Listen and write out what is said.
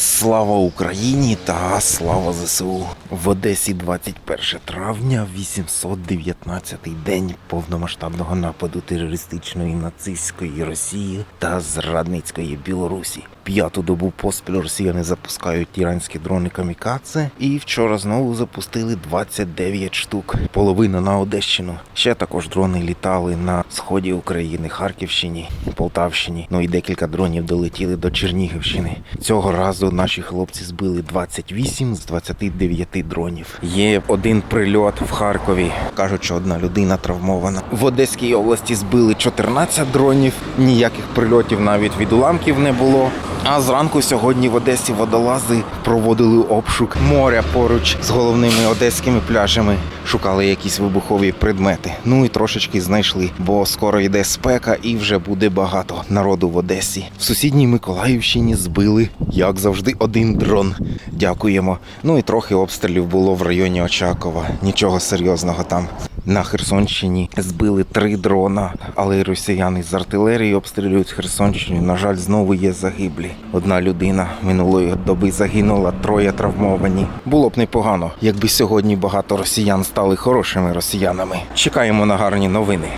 Слава Україні та слава ЗСУ. В Одесі 21 травня, 819 день повномасштабного нападу терористичної нацистської Росії та зрадницької Білорусі. П'яту добу поспіль росіяни запускають іранські дрони камікадзе і вчора знову запустили 29 штук. Половина на Одещину. Ще також дрони літали на сході України, Харківщині, Полтавщині. Ну і декілька дронів долетіли до Чернігівщини. Цього разу наші хлопці збили 28 з 29 дронів. Є один прильот в Харкові. Кажуть, що одна людина травмована. В Одеській області збили 14 дронів. Ніяких прильотів навіть від уламків не було. А зранку сьогодні в Одесі водолази проводили обшук моря поруч з головними одеськими пляжами. Шукали якісь вибухові предмети. Ну і трошечки знайшли, бо скоро йде спека і вже буде багато народу в Одесі. В сусідній Миколаївщині збили, як завжди, один дрон. Дякуємо. Ну і трохи обстрілів було в районі Очакова. Нічого серйозного там. На Херсонщині збили три дрона, але росіяни з артилерії обстрілюють Херсонщину. На жаль, знову є загиблі. Одна людина минулої доби загинула, троє травмовані. Було б непогано, якби сьогодні багато росіян стали хорошими росіянами. Чекаємо на гарні новини.